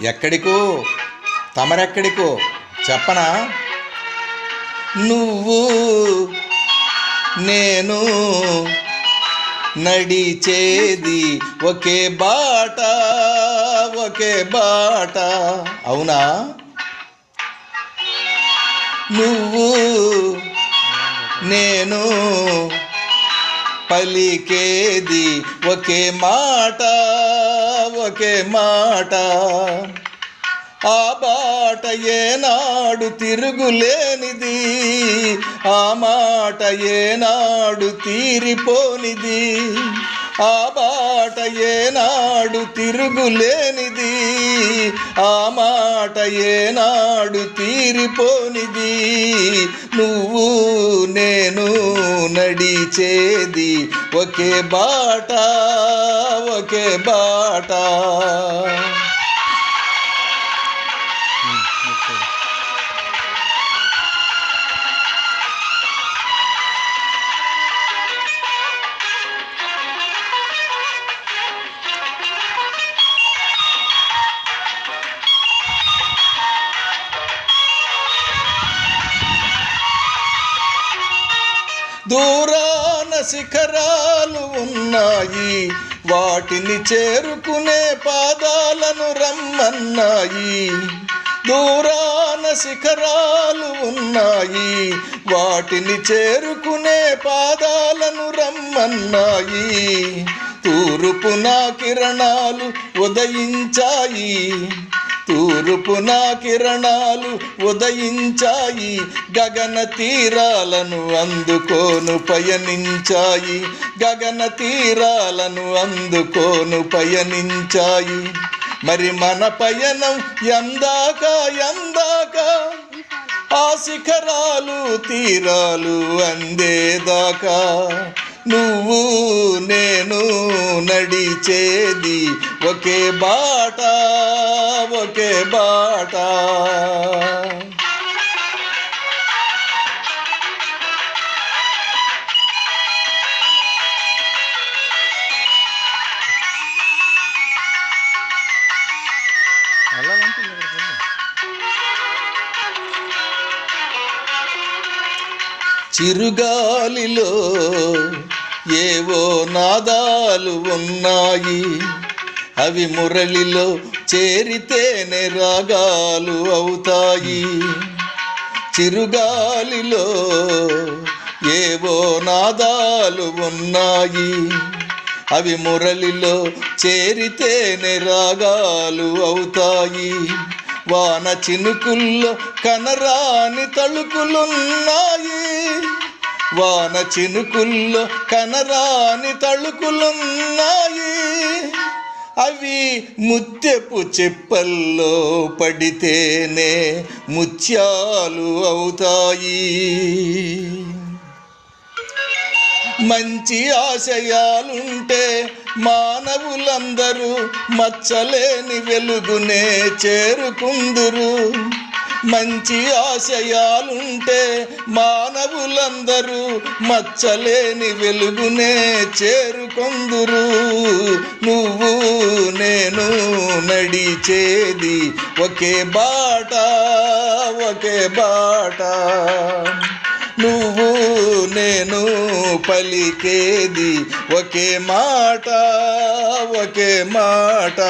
ఎక్కడికో? తమరెక్కడికో? చెప్పనా? నువ్వు నేను నడిచేది ఒకే బాట ఒకే బాట. అవునా? నువ్వు నేను పలికేది ఒకే మాట. ఒకే మాట. ఆ బాట ఏనాడు తిరుగులేనిది. ఆ మాట ఏనాడు తీరిపోనిది. ఆ బాట ఏనాడు తిరుగులేనిది. ఆ మాట ఏనాడు తీరిపోనిది. నువ్వు నేను నడిచేది ఒకే బాట ఒకే బాట. దూరాన శిఖరాలు ఉన్నాయి. వాటిని చేరుకునే పాదాలను రమ్మన్నాయి. దూరాన శిఖరాలు ఉన్నాయి. వాటిని చేరుకునే పాదాలను రమ్మన్నాయి. తూర్పున కిరణాలు ఉదయించాయి. తూర్పున కిరణాలు ఉదయించాయి గగన తీరాలను అందుకోను పయనించాయి గగన తీరాలను అందుకోను పయనించాయి. మరి మన పయనం ఎందాక ఎందాక ఆ శిఖరాలు తీరాలు అందేదాకా నువ్వు నేను నడిచేది ఒకే బాట ఒకే బాట. చిరుగాలిలో ఏవో నాదాలు ఉన్నాయి. అవి మురళిలో చేరితేనే రాగాలు అవుతాయి. చిరుగాలిలో ఏవో నాదాలు ఉన్నాయి. అవి మురళిలో చేరితేనే రాగాలు అవుతాయి. వాన చినుకుల్లో కనరాని తళుకులున్నాయి. వాన చినుకుల్లో కనరాని తళుకులున్నాయి. అవి ముత్యపు చెప్పల్లో పడితేనే ముత్యాలు అవుతాయి. మంచి ఆశయాలుంటే మానవులందరూ మచ్చలేని వెలుగునే చేరుకుందురు. మంచి ఆశయాలుంటే మానవులందరూ మచ్చలేని వెలుగునే చేరుకొందురు. నువ్వు నేను నడిచేది ఒకే బాట ఒకే బాట. నువ్వు నేను పలికేది ఒకే మాట ఒకే మాట.